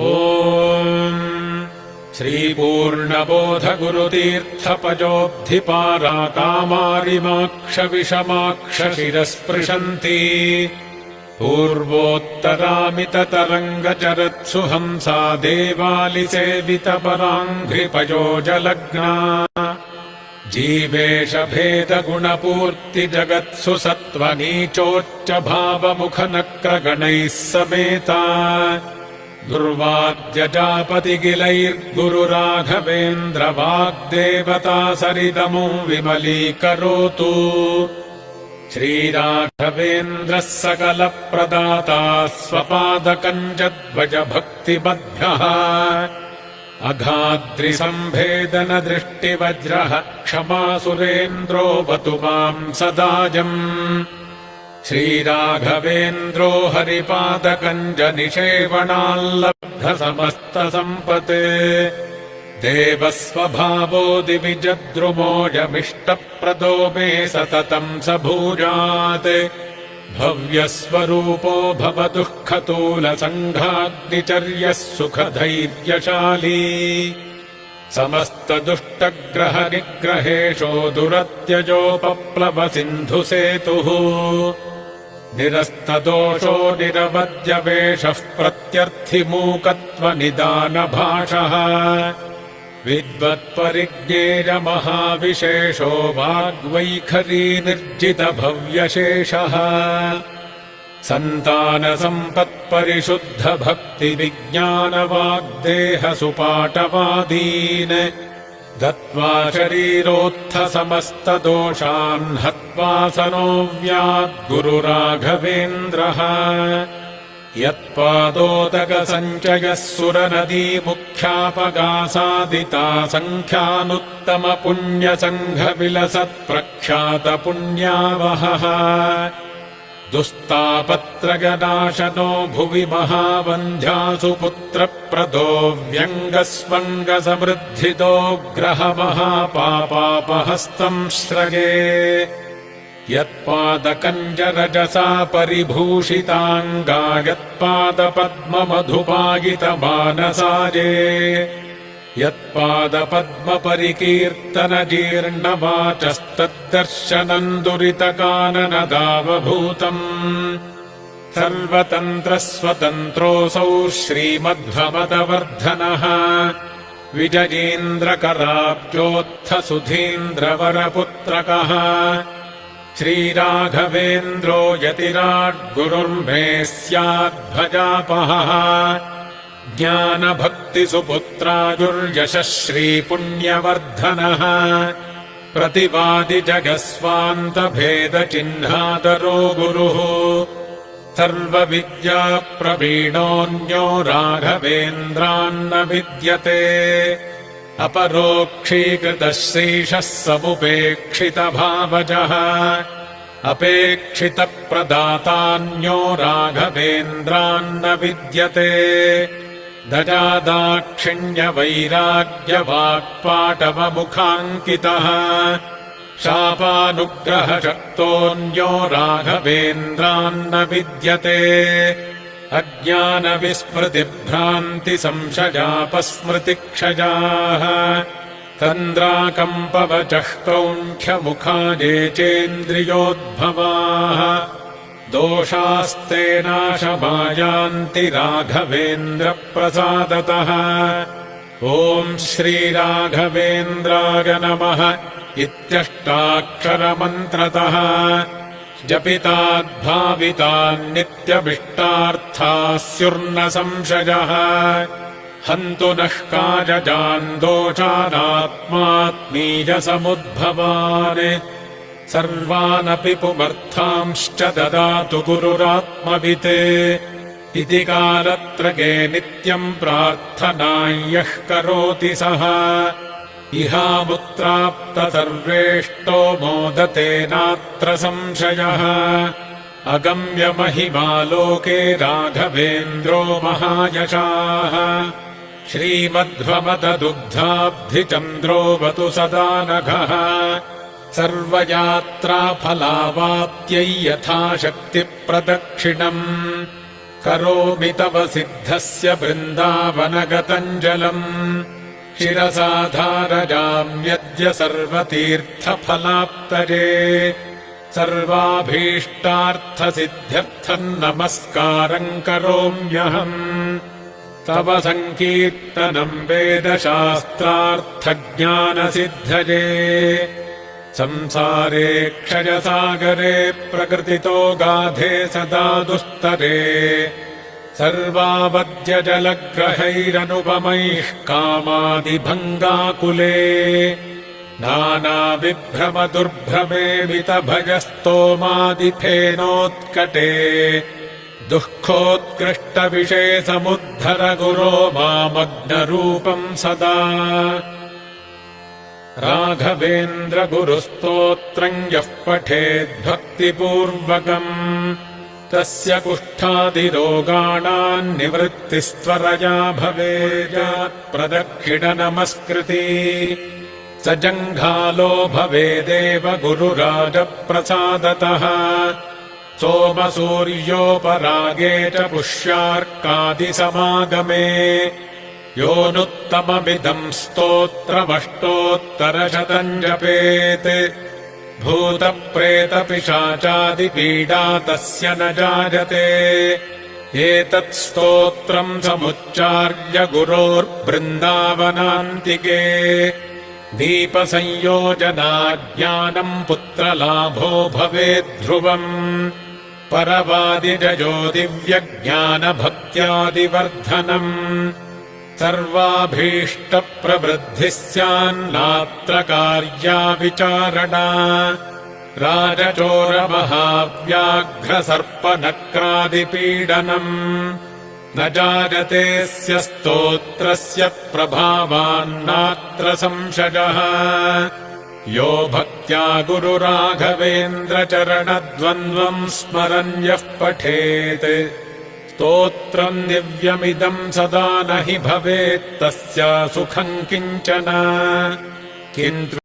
ॐ श्रीपूर्णबोधगुरुतीर्थपजोब्धिपाराकामारिमाक्षविषमाक्षशिरस्पृशन्ति पूर्वोत्तरामिततरङ्गचरत्सु हंसा देवालिसेवितपराङ्घ्रिपयोजलग्ना जीवेशभेदगुणपूर्तिजगत्सु सत्त्वनीचोच्च भावमुखनक्रगणैः समेता दुर्वाद्यजापतिगिलैर्गुरुराघवेन्द्रवाग्देवता सरिदमो विमलीकरोतु श्रीराघवेन्द्रः सकलप्रदाता स्वपादकञ्जध्वजभक्तिबद्धः अघाद्रिसम्भेदनदृष्टिवज्रः क्षमासुरेन्द्रोऽवतु माम् सदाजम् श्रीराघवेन्द्रो हरिपादकञ्जनिषेवणाल्लब्धसमस्तसम्पत्। देवस्वभावो दिविजद्रुमोऽयमिष्टप्रदो मे सततम् स भूयात् भव्यस्वरूपो भवदुःखतूलसङ्घाग्निचर्यः सुखधैर्यशाली। समस्तदुष्टग्रहनिग्रहेशो दुरत्यजोपप्लवसिन्धुसेतुः निरस्तदोषो निरवद्यवेषः प्रत्यर्थिमूकत्वनिदानभाषः। विद्वत्परिज्ञेयमहाविशेषो वाग्वैखरी निर्जितभव्यशेषः। सन्तानसम्पत्परिशुद्धभक्तिविज्ञानवाग्देहसुपाटवादीन् दत्त्वा शरीरोत्थसमस्तदोषान् हत्वा सनो व्याद्गुरुराघवेन्द्रः यत्पादोदकसञ्चयः सुरनदीमुख्यापगासादिता सङ्ख्यानुत्तमपुण्यसङ्घविलसत्प्रख्यातपुण्यावहः दुस्तापत्रगनाशनो भुवि महावन्ध्यासु पुत्रप्रदो व्यङ्गस्वङ्गसमृद्धितो ग्रहमहापापापहस्तम् श्रये यत्पादकञ्जरजसा परिभूषिताङ्गा यत्पादपद्ममधुपायितमानसारे यत्पादपद्मपरिकीर्तनजीर्णवाचस्तद्दर्शनम् दुरितकाननदावभूतम् सर्वतन्त्रस्वतन्त्रोऽसौ श्रीमध्वमतवर्धनः विजयीन्द्रकराब्जोत्थसुधीन्द्रवरपुत्रकः श्रीराघवेन्द्रो यतिराड्गुरुर्मे स्याद्भजापहः ज्ञानभक्तिसुपुत्रायुर्यशः श्रीपुण्यवर्धनः प्रतिवादिजगस्वान्तभेदचिह्नादरो गुरुः। सर्वविद्याप्रवीणोऽन्यो राघवेन्द्रान्न विद्यते। अपरोक्षीकृतः श्रीशः समुपेक्षितभावजः। अपेक्षितप्रदातान्यो राघवेन्द्रान्न विद्यते दजादाक्षिण्यवैराग्यवाक्पाटवमुखाङ्कितः। शापानुग्रहशक्तोऽन्यो राघवेन्द्रान्न विद्यते। अज्ञानविस्मृतिभ्रान्तिसंशयापस्मृतिक्षजाः तन्द्राकम्पवचः कौण्ठ्यमुखाजे चेन्द्रियोद्भवाः दोषास्ते नाशमायान्ति राघवेन्द्रप्रसादतः। ॐ श्रीराघवेन्द्राय नमः इत्यष्टाक्षरमन्त्रतः। जपिताद्भावितान्नित्यभिष्टार्थाः स्युर्न संशयः हन्तु नः काजजान् दोषानात्मात्मीयसमुद्भवान् सर्वानपि पुमर्थांश्च ददातु गुरुरात्मवित्। इति कालत्रगे नित्यम् प्रार्थनाम् करोति सः। इहामुत्राप्तसर्वेष्टो मोदते नात्र संशयः। अगम्यमहिमालोके राघवेन्द्रो महायशाः। श्रीमध्वमददुग्धाब्धिचन्द्रोऽवतु सदा नघः सर्वयात्राफलावाप्त्यै यथाशक्तिप्रदक्षिणम् करोमि तव सिद्धस्य बृन्दावनगतम् जलम् शिरसा धारयाम्यद्य सर्वतीर्थफलाप्तरे सर्वाभीष्टार्थसिद्ध्यर्थम् नमस्कारम् करोम्यहम् तव सङ्कीर्तनम् वेदशास्त्रार्थज्ञानसिद्धये संसारे क्षयसागरे प्रकृतितो गाधे सदा दुस्तरे। सर्वावद्यजलग्रहैरनुपमैः कामादिभङ्गाकुले। नानाविभ्रमदुर्भ्रमे वितभयस्तोमादिफेनोत्कटे दुःखोत्कृष्टविषे समुद्धर गुरो मामग्नरूपम् सदा राघवेन्द्रगुरुस्तोत्रम् यः पठेद्भक्तिपूर्वकम् तस्य कुष्ठादिरोगाणाम् निवृत्तिस्त्वरया भवेत्। प्रदक्षिणनमस्कृती। स जङ्घालो भवेदेव गुरुराजप्रसादतः। सोमसूर्योपरागे च पुष्यार्कादिसमागमे योऽनुत्तममिदम् स्तोत्रमष्टोत्तरशतम् जपेत् भूतप्रेतपिशाचादिपीडा तस्य न जायते। एतत् स्तोत्रम् समुच्चार्य गुरोर्बृन्दावनान्तिके। दीपसंयोजनाज्ञानम् पुत्रलाभो भवेद्ध्रुवम् परवादिजयो दिव्यज्ञानभक्त्यादिवर्धनम् सर्वाभीष्टप्रवृद्धिः स्यान्नात्र कार्या विचारणा राजचोरमहाव्याघ्रसर्पनक्रादिपीडनम्। न जायतेऽस्य स्तोत्रस्य प्रभावान्नात्र संशयः यो भक्त्या गुरुराघवेन्द्रचरणद्वन्द्वम् स्मरन् यः पठेत् स्तोत्रम् दिव्यमिदम् सदा न हि भवेत्तस्य सुखम् किञ्चन किन्तु